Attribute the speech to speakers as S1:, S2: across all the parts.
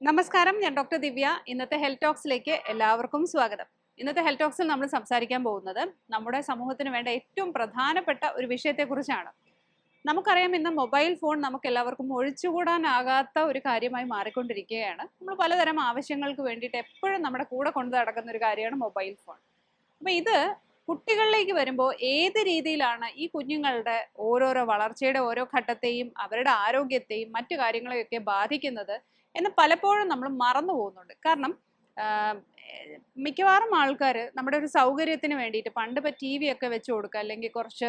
S1: നമസ്കാരം ഞാൻ ഡോക്ടർ ദിവ്യ. ഇന്നത്തെ ഹെൽത്ത് ടോക്സിലേക്ക് എല്ലാവർക്കും സ്വാഗതം. ഇന്നത്തെ ഹെൽത്ത് ടോക്സിൽ നമ്മൾ സംസാരിക്കാൻ പോകുന്നത് നമ്മുടെ സമൂഹത്തിന് വേണ്ട ഏറ്റവും പ്രധാനപ്പെട്ട ഒരു വിഷയത്തെക്കുറിച്ചാണ്. നമുക്കറിയാം ഇന്ന് മൊബൈൽ ഫോൺ നമുക്ക് എല്ലാവർക്കും ഒഴിച്ചുകൂടാനാകാത്ത ഒരു കാര്യമായി മാറിക്കൊണ്ടിരിക്കുകയാണ്. നമ്മൾ പലതരം ആവശ്യങ്ങൾക്ക് വേണ്ടിയിട്ട് എപ്പോഴും നമ്മുടെ കൂടെ കൊണ്ടു നടക്കുന്ന ഒരു കാര്യമാണ് മൊബൈൽ ഫോൺ. അപ്പോൾ ഇത് കുട്ടികളിലേക്ക് വരുമ്പോൾ ഏത് രീതിയിലാണ് ഈ കുഞ്ഞുങ്ങളുടെ ഓരോരോ വളർച്ചയുടെ ഓരോ ഘട്ടത്തെയും അവരുടെ ആരോഗ്യത്തെയും മറ്റു കാര്യങ്ങളെയൊക്കെ ബാധിക്കുന്നത് എന്ന് പലപ്പോഴും നമ്മൾ മറന്നു പോകുന്നുണ്ട്. കാരണം മിക്കവാറും ആൾക്കാർ നമ്മുടെ ഒരു സൗകര്യത്തിന് വേണ്ടിയിട്ട് പണ്ട് ഇപ്പോൾ ടി വി ഒക്കെ വെച്ച് കൊടുക്കുക അല്ലെങ്കിൽ കുറച്ച്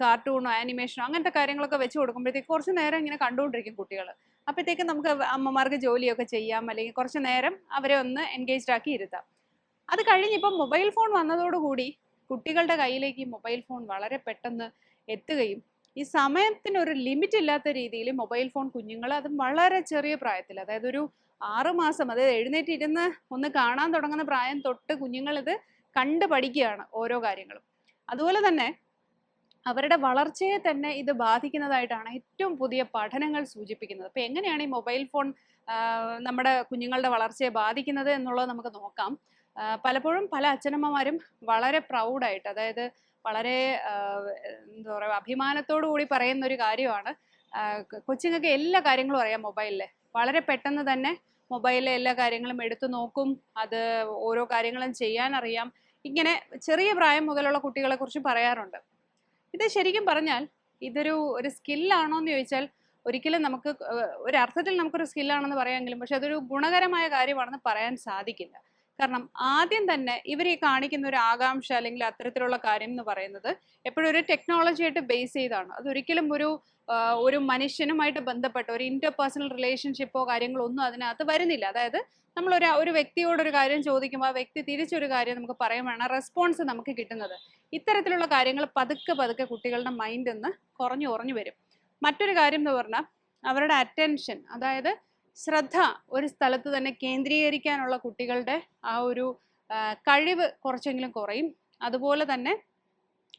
S1: കാർട്ടൂണോ ആനിമേഷനോ അങ്ങനത്തെ കാര്യങ്ങളൊക്കെ വെച്ച് കൊടുക്കുമ്പോഴത്തേക്ക് കുറച്ച് നേരം ഇങ്ങനെ കണ്ടുകൊണ്ടിരിക്കും കുട്ടികൾ അപ്പോഴത്തേക്ക് നമുക്ക് അമ്മമാർക്ക് ജോലിയൊക്കെ ചെയ്യാം അല്ലെങ്കിൽ കുറച്ച് നേരം അവരെ ഒന്ന് എൻഗേജ്ഡ് ആക്കി ഇരുത്താം. അത് കഴിഞ്ഞ് ഇപ്പം മൊബൈൽ ഫോൺ വന്നതോടുകൂടി കുട്ടികളുടെ കയ്യിലേക്ക് മൊബൈൽ ഫോൺ വളരെ പെട്ടെന്ന് എത്തുകയും ഈ സമയത്തിന് ഒരു ലിമിറ്റ് ഇല്ലാത്ത രീതിയിൽ മൊബൈൽ ഫോൺ കുഞ്ഞുങ്ങൾ അത് വളരെ ചെറിയ പ്രായത്തിൽ അതായത് ഒരു ആറുമാസം അതായത് എഴുന്നേറ്റ് ഇരുന്ന് ഒന്ന് കാണാൻ തുടങ്ങുന്ന പ്രായം തൊട്ട് കുഞ്ഞുങ്ങൾ ഇത് കണ്ടു പഠിക്കുകയാണ് ഓരോ കാര്യങ്ങളും. അതുപോലെ തന്നെ അവരുടെ വളർച്ചയെ തന്നെ ഇത് ബാധിക്കുന്നതായിട്ടാണ് ഏറ്റവും പുതിയ പഠനങ്ങൾ സൂചിപ്പിക്കുന്നത്. അപ്പോൾ എങ്ങനെയാണ് ഈ മൊബൈൽ ഫോൺ നമ്മുടെ കുഞ്ഞുങ്ങളുടെ വളർച്ചയെ ബാധിക്കുന്നത് എന്നുള്ളത് നമുക്ക് നോക്കാം. പലപ്പോഴും പല അച്ഛനമ്മമാരും വളരെ പ്രൗഡായിട്ട് അതായത് വളരെ എന്താ പറയുക അഭിമാനത്തോടു കൂടി പറയുന്ന ഒരു കാര്യമാണ് കൊച്ചുങ്ങൾക്ക് എല്ലാ കാര്യങ്ങളും അറിയാം മൊബൈലിൽ വളരെ പെട്ടെന്ന് തന്നെ മൊബൈലിലെ എല്ലാ കാര്യങ്ങളും എടുത്തു നോക്കും. അത് ഓരോ കാര്യങ്ങളും ചെയ്യാൻ അറിയാം. ഇങ്ങനെ ചെറിയ പ്രായം മുതലുള്ള കുട്ടികളെ കുറിച്ച് പറയാറുണ്ട്. ഇത് ശരിക്കും പറഞ്ഞാൽ ഇതൊരു ഒരു സ്കില്ലാണോ എന്ന് ചോദിച്ചാൽ ഒരിക്കലും നമുക്ക് ഒരു അർത്ഥത്തിൽ നമുക്കൊരു സ്കില്ലാണെന്ന് പറയാമെങ്കിലും പക്ഷെ അതൊരു ഗുണകരമായ കാര്യമാണെന്ന് പറയാൻ സാധിക്കില്ല. കാരണം ആദ്യം തന്നെ ഇവർ ഈ കാണിക്കുന്ന ഒരു ആകാംക്ഷ അല്ലെങ്കിൽ അത്തരത്തിലുള്ള കാര്യം എന്ന് പറയുന്നത് എപ്പോഴും ഒരു ടെക്നോളജി ആയിട്ട് ബേസ് ചെയ്താണ്. അതൊരിക്കലും ഒരു ഒരു മനുഷ്യനുമായിട്ട് ബന്ധപ്പെട്ട ഒരു ഇന്റർപേഴ്സണൽ റിലേഷൻഷിപ്പോ കാര്യങ്ങളോ ഒന്നും അതിനകത്ത് വരുന്നില്ല. അതായത് നമ്മൾ ഒരു ഒരു വ്യക്തിയോട് ഒരു കാര്യം ചോദിക്കുമ്പോൾ ആ വ്യക്തി തിരിച്ചൊരു കാര്യം നമുക്ക് പറയുമ്പോഴാണ് റെസ്പോൺസ് നമുക്ക് കിട്ടുന്നത്. ഇത്തരത്തിലുള്ള കാര്യങ്ങൾ പതുക്കെ പതുക്കെ കുട്ടികളുടെ മൈൻഡിൽ നിന്ന് കുറഞ്ഞു കുറഞ്ഞു വരും. മറ്റൊരു കാര്യം എന്ന് പറഞ്ഞാൽ അവരുടെ അറ്റൻഷൻ അതായത് ശ്രദ്ധ ഒരു സ്ഥലത്ത് തന്നെ കേന്ദ്രീകരിക്കാനുള്ള കുട്ടികളുടെ ആ ഒരു കഴിവ് കുറച്ചെങ്കിലും കുറയും. അതുപോലെ തന്നെ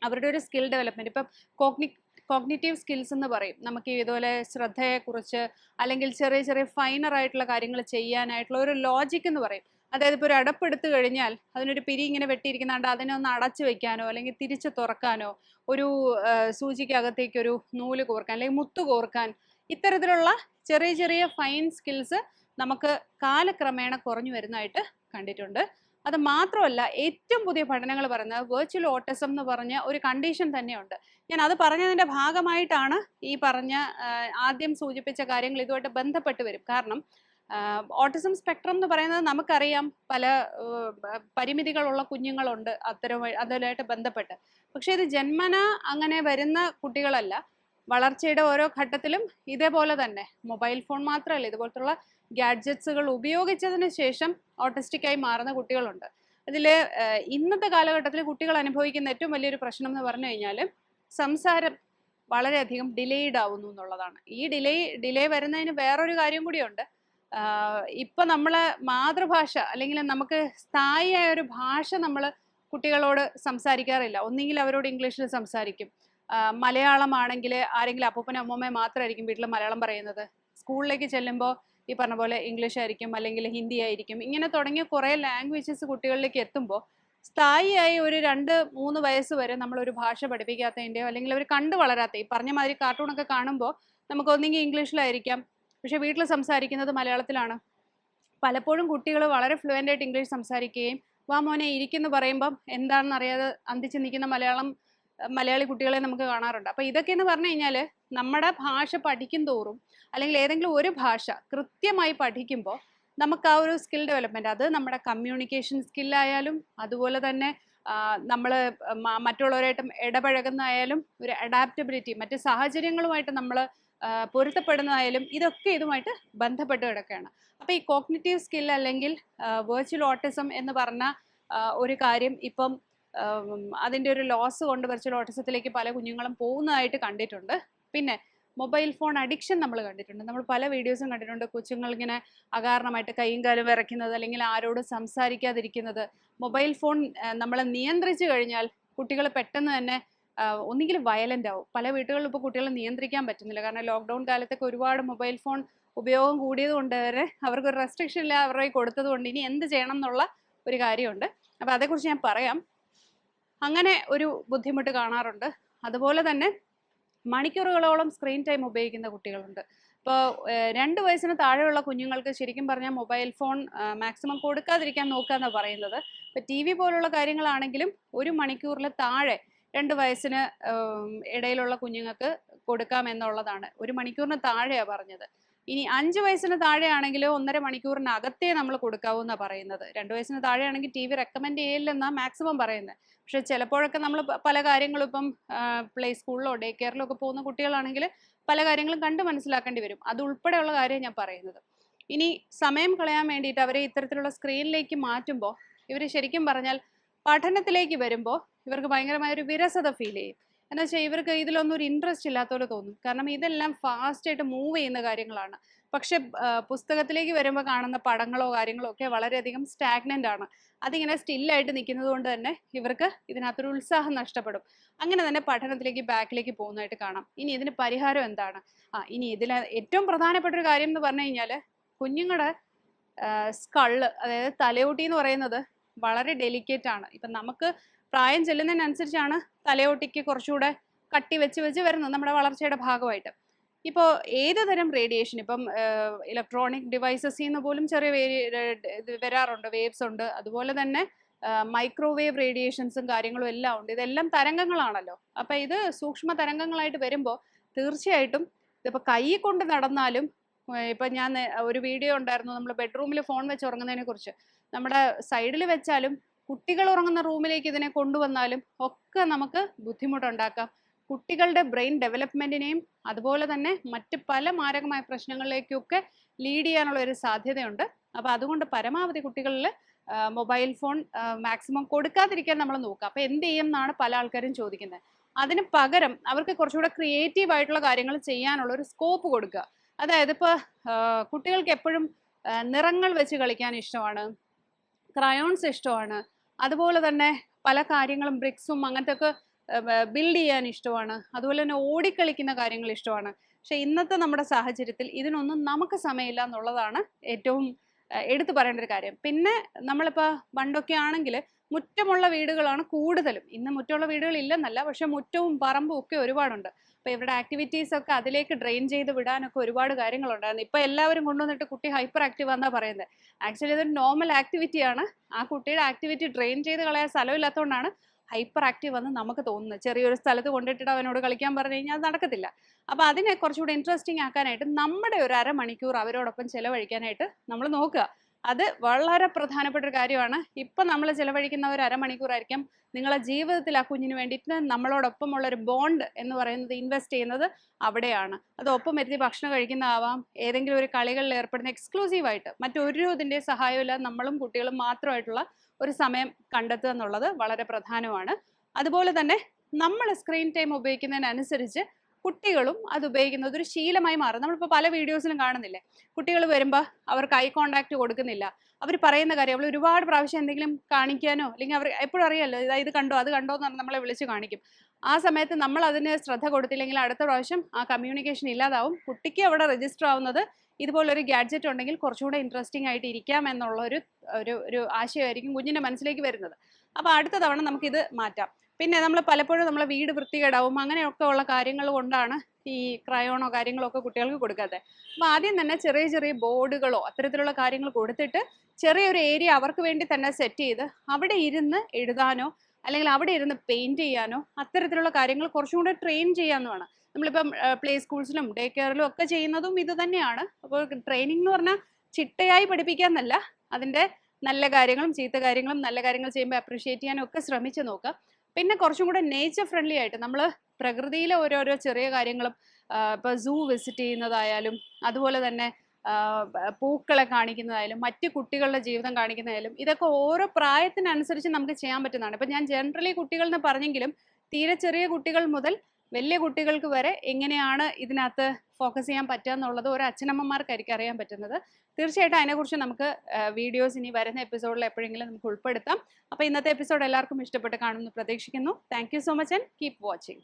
S1: അവരുടെ ഒരു സ്കിൽ ഡെവലപ്മെന്റ് ഇപ്പം കോഗ്നി കോഗ്നിറ്റീവ് സ്കിൽസ് എന്ന് പറയും. നമുക്ക് ഇതുപോലെ ശ്രദ്ധയെക്കുറിച്ച് അല്ലെങ്കിൽ ചെറിയ ചെറിയ ഫൈനർ ആയിട്ടുള്ള കാര്യങ്ങൾ ചെയ്യാനായിട്ടുള്ള ഒരു ലോജിക് എന്ന് പറയും. അതായത് ഇപ്പോൾ ഒരു അടപ്പെടുത്തു കഴിഞ്ഞാൽ അതിനൊരു പിരി ഇങ്ങനെ വെട്ടിയിരിക്കുന്നുണ്ട്. അതിനെ ഒന്ന് അടച്ചു വെക്കാനോ അല്ലെങ്കിൽ തിരിച്ച് തുറക്കാനോ ഒരു സൂചിക്കകത്തേക്ക് ഒരു നൂൽ കോർക്കാൻ അല്ലെങ്കിൽ മുത്തു കോർക്കാൻ ഇത്തരത്തിലുള്ള ചെറിയ ചെറിയ ഫൈൻ സ്കിൽസ് നമുക്ക് കാലക്രമേണ കുറഞ്ഞു വരുന്നതായിട്ട് കണ്ടിട്ടുണ്ട്. അത് മാത്രമല്ല ഏറ്റവും പുതിയ പഠനങ്ങൾ പറയുന്നത് വെർച്വൽ ഓട്ടിസം എന്ന് പറഞ്ഞ ഒരു കണ്ടീഷൻ തന്നെയുണ്ട്. ഞാൻ അത് പറഞ്ഞതിന്റെ ഭാഗമായിട്ടാണ് ഈ പറഞ്ഞ ആദ്യം സൂചിപ്പിച്ച കാര്യങ്ങൾ ഇതുമായിട്ട് ബന്ധപ്പെട്ട് വരും. കാരണം ഓട്ടിസം സ്പെക്ട്രം എന്ന് പറയുന്നത് നമുക്കറിയാം പല പരിമിതികളുള്ള കുഞ്ഞുങ്ങളുണ്ട് അത്തരം അതിലായിട്ട് ബന്ധപ്പെട്ട്. പക്ഷെ ഇത് ജന്മന അങ്ങനെ വരുന്ന കുട്ടികളല്ല. വളർച്ചയുടെ ഓരോ ഘട്ടത്തിലും ഇതേപോലെ തന്നെ. മൊബൈൽ ഫോൺ മാത്രമല്ല ഇതുപോലത്തുള്ള ഗാഡ്ജറ്റ്സുകൾ ഉപയോഗിച്ചതിന് ശേഷം ഓട്ടിസ്റ്റിക്കായി മാറുന്ന കുട്ടികളുണ്ട്. അതിൽ ഇന്നത്തെ കാലഘട്ടത്തിൽ കുട്ടികൾ അനുഭവിക്കുന്ന ഏറ്റവും വലിയൊരു പ്രശ്നം എന്ന് പറഞ്ഞു കഴിഞ്ഞാൽ സംസാരം വളരെയധികം ഡിലേഡ് ആവുന്നു എന്നുള്ളതാണ്. ഈ ഡിലേ ഡിലേ വരുന്നതിന് വേറൊരു കാര്യം കൂടിയുണ്ട്. ഇപ്പം നമ്മൾ മാതൃഭാഷ അല്ലെങ്കിൽ നമുക്ക് സ്ഥായിയായ ഒരു ഭാഷ നമ്മൾ കുട്ടികളോട് സംസാരിക്കാറില്ല. ഒന്നുകിൽ അവരോട് ഇംഗ്ലീഷിൽ സംസാരിക്കും. മലയാളമാണെങ്കിൽ ആരെങ്കിലും അപ്പൂപ്പനും അമ്മൂമ്മയും മാത്രമായിരിക്കും വീട്ടിൽ മലയാളം പറയുന്നത്. സ്കൂളിലേക്ക് ചെല്ലുമ്പോൾ ഈ പറഞ്ഞ പോലെ ഇംഗ്ലീഷ് ആയിരിക്കും അല്ലെങ്കിൽ ഹിന്ദി ആയിരിക്കും. ഇങ്ങനെ തുടങ്ങിയ കുറേ ലാംഗ്വേജസ് കുട്ടികളിലേക്ക് എത്തുമ്പോൾ സ്ഥായിയായി ഒരു രണ്ട് മൂന്ന് വയസ്സ് വരെ നമ്മൾ ഒരു ഭാഷ പഠിപ്പിക്കാത്തതിന്റെയോ അല്ലെങ്കിൽ അവർ കണ്ടു വളരാത്ത ഈ പറഞ്ഞ മാതിരി കാർട്ടൂണൊക്കെ കാണുമ്പോൾ നമുക്ക് ഒന്നെങ്കിൽ ഇംഗ്ലീഷിലായിരിക്കാം പക്ഷെ വീട്ടിൽ സംസാരിക്കുന്നത് മലയാളത്തിലാണ്. പലപ്പോഴും കുട്ടികൾ വളരെ ഫ്ലുവന്റ് ആയിട്ട് ഇംഗ്ലീഷ് സംസാരിക്കുകയും വാ മോനെ ഇരിക്കുന്നു പറയുമ്പം എന്താണെന്ന് അറിയാതെ അന്തിച്ച് നിൽക്കുന്ന മലയാളം മലയാളി കുട്ടികളെ നമുക്ക് കാണാറുണ്ട്. അപ്പോൾ ഇതൊക്കെ എന്ന് പറഞ്ഞു കഴിഞ്ഞാൽ നമ്മുടെ ഭാഷ പഠിക്കും തോറും അല്ലെങ്കിൽ ഏതെങ്കിലും ഒരു ഭാഷ കൃത്യമായി പഠിക്കുമ്പോൾ നമുക്ക് ആ ഒരു സ്കിൽ ഡെവലപ്മെന്റ് അത് നമ്മുടെ കമ്മ്യൂണിക്കേഷൻ സ്കില്ലായാലും അതുപോലെ തന്നെ നമ്മൾ മറ്റുള്ളവരായിട്ടും ഇടപഴകുന്നതായാലും ഒരു അഡാപ്റ്റബിലിറ്റി മറ്റ് സാഹചര്യങ്ങളുമായിട്ട് നമ്മൾ പൊരുത്തപ്പെടുന്നതായാലും ഇതൊക്കെ ഇതുമായിട്ട് ബന്ധപ്പെട്ട് കിടക്കുകയാണ്. അപ്പോൾ ഈ കോഗ്നിറ്റീവ് സ്കിൽ അല്ലെങ്കിൽ വേർച്വൽ ഓട്ടിസം എന്ന് പറഞ്ഞ ഒരു കാര്യം ഇപ്പം അതിന്റെ ഒരു ലോസ് കൊണ്ട് വെർച്വൽ ഓട്ടിസത്തിലേക്ക് പല കുഞ്ഞുങ്ങളും പോകുന്നതായിട്ട് കണ്ടിട്ടുണ്ട്. പിന്നെ മൊബൈൽ ഫോൺ അഡിക്ഷൻ നമ്മൾ കണ്ടിട്ടുണ്ട്. നമ്മൾ പല വീഡിയോസും കണ്ടിട്ടുണ്ട്. കൊച്ചുങ്ങൾ ഇങ്ങനെ അകാരണമായിട്ട് കൈയും കാലും വിറയ്ക്കുന്നത് അല്ലെങ്കിൽ ആരോടും സംസാരിക്കാതിരിക്കുന്നത്. മൊബൈൽ ഫോൺ നമ്മളെ നിയന്ത്രിച്ചു കഴിഞ്ഞാൽ കുട്ടികൾ പെട്ടെന്ന് തന്നെ ഒന്നുകിൽ വയലന്റ് ആവും. പല വീടുകളിലും ഇപ്പോൾ കുട്ടികളെ നിയന്ത്രിക്കാൻ പറ്റുന്നില്ല. കാരണം ലോക്ക്ഡൗൺ കാലത്തൊക്കെ ഒരുപാട് മൊബൈൽ ഫോൺ ഉപയോഗം കൂടിയത് കൊണ്ട് വരെ അവർക്ക് റെസ്ട്രിക്ഷൻ ഇല്ല അവരെ കൊടുത്തത് കൊണ്ട് ഇനി എന്ത് ചെയ്യണം എന്നുള്ള ഒരു കാര്യമുണ്ട്. അപ്പോൾ അതേക്കുറിച്ച് ഞാൻ പറയാം. അങ്ങനെ ഒരു ബുദ്ധിമുട്ട് കാണാറുണ്ട്. അതുപോലെ തന്നെ മണിക്കൂറുകളോളം സ്ക്രീൻ ടൈം ഉപയോഗിക്കുന്ന കുട്ടികളുണ്ട്. ഇപ്പോൾ രണ്ട് വയസ്സിന് താഴെയുള്ള കുഞ്ഞുങ്ങൾക്ക് ശരിക്കും പറഞ്ഞാൽ മൊബൈൽ ഫോൺ മാക്സിമം കൊടുക്കാതിരിക്കാൻ നോക്കുക എന്നാണ് പറയുന്നത്. ഇപ്പോൾ ടി വി പോലുള്ള കാര്യങ്ങളാണെങ്കിലും ഒരു മണിക്കൂറിൽ താഴെ രണ്ട് വയസ്സിന് ഇടയിലുള്ള കുഞ്ഞുങ്ങൾക്ക് കൊടുക്കാം എന്നുള്ളതാണ്. ഒരു മണിക്കൂറിന് താഴെയാണ് പറഞ്ഞത്. ഇനി അഞ്ച് വയസ്സിന് താഴെയാണെങ്കിൽ ഒന്നര മണിക്കൂറിനകത്തേ നമ്മൾ കൊടുക്കാവൂ എന്നാണ് പറയുന്നത്. രണ്ട് വയസ്സിന് താഴെയാണെങ്കിൽ ടി വി റെക്കമെൻഡ് ചെയ്യില്ലെന്നാണ് മാക്സിമം പറയുന്നത്. പക്ഷെ ചിലപ്പോഴൊക്കെ നമ്മൾ പല കാര്യങ്ങളും ഇപ്പം പ്ലേ സ്കൂളിലോ ഡേ കെയറിലോ ഒക്കെ പോകുന്ന കുട്ടികളാണെങ്കിൽ പല കാര്യങ്ങളും കണ്ട് മനസ്സിലാക്കേണ്ടി വരും. അത് ഉൾപ്പെടെയുള്ള കാര്യം ഞാൻ പറയുന്നത്. ഇനി സമയം കളയാൻ വേണ്ടിയിട്ട് അവരെ ഇത്തരത്തിലുള്ള സ്ക്രീനിലേക്ക് മാറ്റുമ്പോൾ ഇവർ ശരിക്കും പറഞ്ഞാൽ പഠനത്തിലേക്ക് വരുമ്പോൾ ഇവർക്ക് ഭയങ്കരമായ ഒരു വിരസത ഫീൽ ചെയ്യും. എന്നുവെച്ചാൽ ഇവർക്ക് ഇതിലൊന്നും ഒരു ഇൻട്രസ്റ്റ് ഇല്ലാത്തപോലെ തോന്നും. കാരണം ഇതെല്ലാം ഫാസ്റ്റായിട്ട് മൂവ് ചെയ്യുന്ന കാര്യങ്ങളാണ്. പക്ഷെ പുസ്തകത്തിലേക്ക് വരുമ്പോൾ കാണുന്ന പടങ്ങളോ കാര്യങ്ങളോ ഒക്കെ വളരെയധികം സ്റ്റാഗ്നന്റ് ആണ്. അതിങ്ങനെ സ്റ്റില്ലായിട്ട് നിൽക്കുന്നത് കൊണ്ട് തന്നെ ഇവർക്ക് ഇതിനകത്തൊരു ഉത്സാഹം നഷ്ടപ്പെടും. അങ്ങനെ തന്നെ പഠനത്തിലേക്ക് ബാക്കിലേക്ക് പോകുന്നതായിട്ട് കാണാം. ഇനി ഇതിന് പരിഹാരം എന്താണ്? ആ ഇനി ഇതിൽ ഏറ്റവും പ്രധാനപ്പെട്ട ഒരു കാര്യം എന്ന് പറഞ്ഞു കഴിഞ്ഞാൽ കുഞ്ഞുങ്ങളുടെ സ്കൾ അതായത് തലയോട്ടി എന്ന് പറയുന്നത് വളരെ ഡെലിക്കേറ്റ് ആണ്. ഇപ്പം നമുക്ക് പ്രായം ചെല്ലുന്നതിനനുസരിച്ചാണ് തലയോട്ടിക്ക് കുറച്ചുകൂടെ കട്ടി വെച്ച് വെച്ച് വരുന്നത് നമ്മുടെ വളർച്ചയുടെ ഭാഗമായിട്ട്. ഇപ്പോൾ ഏത് തരം റേഡിയേഷൻ? ഇപ്പം ഇലക്ട്രോണിക് ഡിവൈസസിൽ നിന്ന് പോലും ചെറിയ വരാറുണ്ട് വേവ്സ് ഉണ്ട്. അതുപോലെ തന്നെ മൈക്രോവേവ് റേഡിയേഷൻസും കാര്യങ്ങളും എല്ലാം ഉണ്ട്. ഇതെല്ലാം തരംഗങ്ങളാണല്ലോ. അപ്പം ഇത് സൂക്ഷ്മ തരംഗങ്ങളായിട്ട് വരുമ്പോൾ തീർച്ചയായിട്ടും ഇതിപ്പോൾ കൈ കൊണ്ട് നടന്നാലും ഇപ്പം ഞാൻ ഒരു വീഡിയോ ഉണ്ടായിരുന്നു. നമ്മൾ ബെഡ്റൂമിൽ ഫോൺ വെച്ച് ഉറങ്ങുന്നതിനെ കുറിച്ച്. നമ്മുടെ സൈഡിൽ വെച്ചാലും കുട്ടികൾ ഉറങ്ങുന്ന റൂമിലേക്ക് ഇതിനെ കൊണ്ടുവന്നാലും ഒക്കെ നമുക്ക് ബുദ്ധിമുട്ടുണ്ടാക്കാം. കുട്ടികളുടെ ബ്രെയിൻ ഡെവലപ്മെന്റിനെയും അതുപോലെ തന്നെ മറ്റ് പല മാരകമായ പ്രശ്നങ്ങളിലേക്കൊക്കെ ലീഡ് ചെയ്യാനുള്ള ഒരു സാധ്യതയുണ്ട്. അപ്പോൾ അതുകൊണ്ട് പരമാവധി കുട്ടികളിൽ മൊബൈൽ ഫോൺ മാക്സിമം കൊടുക്കാതിരിക്കാൻ നമ്മൾ നോക്കുക. അപ്പോൾ എന്ത് ചെയ്യും എന്നാണ് പല ആൾക്കാരും ചോദിക്കുന്നത്. അതിന് പകരം അവർക്ക് കുറച്ചുകൂടെ ക്രിയേറ്റീവ് ആയിട്ടുള്ള കാര്യങ്ങൾ ചെയ്യാനുള്ള ഒരു സ്കോപ്പ് കൊടുക്കുക. അതായത് ഇപ്പോൾ കുട്ടികൾക്ക് എപ്പോഴും നിറങ്ങൾ വെച്ച് കളിക്കാൻ ഇഷ്ടമാണ് ക്രയോൺസ് ഇഷ്ടമാണ്. അതുപോലെ തന്നെ പല കാര്യങ്ങളും ബ്രിക്സും അങ്ങനത്തെ ഒക്കെ ബിൽഡ് ചെയ്യാൻ ഇഷ്ടമാണ്. അതുപോലെ തന്നെ ഓടിക്കളിക്കുന്ന കാര്യങ്ങൾ ഇഷ്ടമാണ്. പക്ഷെ ഇന്നത്തെ നമ്മുടെ സാഹചര്യത്തിൽ ഇതിനൊന്നും നമുക്ക് സമയമില്ല എന്നുള്ളതാണ് ഏറ്റവും എടുത്തു പറയേണ്ട ഒരു കാര്യം. പിന്നെ നമ്മളിപ്പോൾ പണ്ടൊക്കെ ആണെങ്കിൽ മുറ്റമുള്ള വീടുകളാണ് കൂടുതലും. ഇന്ന് മുറ്റമുള്ള വീടുകൾ ഇല്ലെന്നല്ല പക്ഷെ മുറ്റവും പറമ്പും ഒക്കെ ഒരുപാടുണ്ട്. അപ്പോൾ ഇവരുടെ ആക്ടിവിറ്റീസ് ഒക്കെ അതിലേക്ക് ഡ്രെയിൻ ചെയ്ത് വിടാനൊക്കെ ഒരുപാട് കാര്യങ്ങളുണ്ടായിരുന്നു. ഇപ്പോൾ എല്ലാവരും കൊണ്ടുവന്നിട്ട് കുട്ടി ഹൈപ്പർ ആക്റ്റീവ് എന്നാണ് പറയുന്നത് ആക്ച്വലി ഇതൊരു നോർമൽ ആക്ടിവിറ്റിയാണ് ആ കുട്ടിയുടെ ആക്ടിവിറ്റി ഡ്രെയിൻ ചെയ്ത് കളയാൻ സ്ഥലമില്ലാത്തതുകൊണ്ടാണ് ഹൈപ്പർ ആക്റ്റീവ് എന്ന് നമുക്ക് തോന്നുന്നത് ചെറിയൊരു സ്ഥലത്ത് കൊണ്ടിട്ടിട്ട് അവനോട് കളിക്കാൻ പറഞ്ഞു കഴിഞ്ഞാൽ അത് നടക്കത്തില്ല. അപ്പോൾ അതിനെ കുറച്ചുകൂടി ഇൻട്രസ്റ്റിംഗ് ആക്കാനായിട്ട് നമ്മുടെ ഒരു അരമണിക്കൂർ അവരോടൊപ്പം ചിലവഴിക്കാനായിട്ട് നമ്മൾ നോക്കുക. അത് വളരെ പ്രധാനപ്പെട്ട ഒരു കാര്യമാണ്. ഇപ്പം നമ്മൾ ചിലവഴിക്കുന്ന ഒരു അരമണിക്കൂറായിരിക്കും നിങ്ങളെ ജീവിതത്തിൽ ആ കുഞ്ഞിന് വേണ്ടിയിട്ട് നമ്മളോടൊപ്പമുള്ള ഒരു ബോണ്ട് എന്ന് പറയുന്നത് ഇൻവെസ്റ്റ് ചെയ്യുന്നത് അവിടെയാണ്. അത് ഒപ്പം വരുത്തി ഭക്ഷണം കഴിക്കുന്നതാവാം ഏതെങ്കിലും ഒരു കളികളിൽ ഏർപ്പെടുന്ന എക്സ്ക്ലൂസീവായിട്ട് മറ്റൊരു ഇതിന്റെ സഹായമില്ലാതെ നമ്മളും കുട്ടികളും മാത്രമായിട്ടുള്ള ഒരു സമയം കണ്ടെത്തുക എന്നുള്ളത് വളരെ പ്രധാനമാണ്. അതുപോലെ തന്നെ നമ്മൾ സ്ക്രീൻ ടൈം ഉപയോഗിക്കുന്നതിനനുസരിച്ച് കുട്ടികളും അത് ഉപയോഗിക്കുന്നത് ഒരു ശീലമായി മാറും. നമ്മളിപ്പോൾ പല വീഡിയോസിലും കാണുന്നില്ലേ? കുട്ടികൾ വരുമ്പോൾ അവർക്ക് ഐ കോണ്ടാക്ട് കൊടുക്കുന്നില്ല. അവർ പറയുന്ന കാര്യം അവൾ ഒരുപാട് പ്രാവശ്യം എന്തെങ്കിലും കാണിക്കാനോ അല്ലെങ്കിൽ അവർ എപ്പോഴും അറിയാമല്ലോ ഇതാ ഇത് കണ്ടോ അത് കണ്ടോ എന്ന് പറഞ്ഞ് നമ്മളെ വിളിച്ച് കാണിക്കും. ആ സമയത്ത് നമ്മൾ അതിന് ശ്രദ്ധ കൊടുത്തില്ലെങ്കിൽ അടുത്ത പ്രാവശ്യം ആ കമ്മ്യൂണിക്കേഷൻ ഇല്ലാതാവും. കുട്ടിക്ക് അവിടെ രജിസ്റ്റർ ആവുന്നത് ഇതുപോലൊരു ഗാഡ്ജറ്റ് ഉണ്ടെങ്കിൽ കുറച്ചുകൂടെ ഇൻട്രസ്റ്റിംഗ് ആയിട്ട് ഇരിക്കാം എന്നുള്ള ഒരു ഒരു ആശയമായിരിക്കും കുഞ്ഞിന്റെ മനസ്സിലേക്ക് വരുന്നത്. അപ്പോൾ അടുത്ത തവണ നമുക്കിത് മാറ്റാം. പിന്നെ നമ്മൾ പലപ്പോഴും നമ്മളെ വീട് വൃത്തികേടാവും അങ്ങനെയൊക്കെ ഉള്ള കാര്യങ്ങൾ കൊണ്ടാണ് ഈ ക്രയോണോ കാര്യങ്ങളോ ഒക്കെ കുട്ടികൾക്ക് കൊടുക്കാത്തത് അപ്പോൾ ആദ്യം തന്നെ ചെറിയ ചെറിയ ബോർഡുകളോ അത്തരത്തിലുള്ള കാര്യങ്ങൾ കൊടുത്തിട്ട് ചെറിയൊരു ഏരിയ അവർക്ക് വേണ്ടി തന്നെ സെറ്റ് ചെയ്ത് അവിടെ ഇരുന്ന് എഴുതാനോ അല്ലെങ്കിൽ അവിടെ ഇരുന്ന് പെയിന്റ് ചെയ്യാനോ അത്തരത്തിലുള്ള കാര്യങ്ങൾ കുറച്ചും കൂടെ ട്രെയിൻ ചെയ്യാവുന്നതാണ്. നമ്മളിപ്പം പ്ലേ സ്കൂൾസിലും ഡേ കെയറിലും ഒക്കെ ചെയ്യുന്നതും ഇത് തന്നെയാണ്. അപ്പോൾ ട്രെയിനിങ് എന്ന് പറഞ്ഞാൽ ചിട്ടയായി പഠിപ്പിക്കാമെന്നല്ല അതിന്റെ നല്ല കാര്യങ്ങളും ചീത്ത കാര്യങ്ങളും നല്ല കാര്യങ്ങൾ ചെയ്യുമ്പോൾ അപ്രീഷിയേറ്റ് ചെയ്യാനും ഒക്കെ ശ്രമിച്ച് നോക്കുക പിന്നെ കുറച്ചും കൂടെ നേച്ചർ ഫ്രണ്ട്ലി ആയിട്ട് നമ്മൾ പ്രകൃതിയിലെ ഓരോരോ ചെറിയ കാര്യങ്ങളും ഇപ്പോൾ സൂ വിസിറ്റ് ചെയ്യുന്നതായാലും അതുപോലെ തന്നെ പൂക്കളെ കാണിക്കുന്നതായാലും മറ്റ് കുട്ടികളുടെ ജീവിതം കാണിക്കുന്നതായാലും ഇതൊക്കെ ഓരോ പ്രായത്തിനനുസരിച്ച് നമുക്ക് ചെയ്യാൻ പറ്റുന്നതാണ്. ഇപ്പം ഞാൻ ജനറലി കുട്ടികൾ എന്ന് പറഞ്ഞെങ്കിലും തീരെ ചെറിയ കുട്ടികൾ മുതൽ വലിയ കുട്ടികൾക്ക് വരെ എങ്ങനെയാണ് ഇതിനകത്ത് ഫോക്കസ് ചെയ്യാൻ പറ്റുക എന്നുള്ളത് ഒരു അച്ഛനമ്മമാർക്കായിരിക്കും അറിയാൻ പറ്റുന്നത്. തീർച്ചയായിട്ടും അതിനെക്കുറിച്ച് നമുക്ക് വീഡിയോസ് ഇനി വരുന്ന എപ്പിസോഡിൽ എപ്പോഴെങ്കിലും നമുക്ക് ഉൾപ്പെടുത്താം. അപ്പോൾ ഇന്നത്തെ എപ്പിസോഡ് എല്ലാവർക്കും ഇഷ്ടപ്പെട്ട് കാണുമെന്ന് പ്രതീക്ഷിക്കുന്നു. Thank so much and keep watching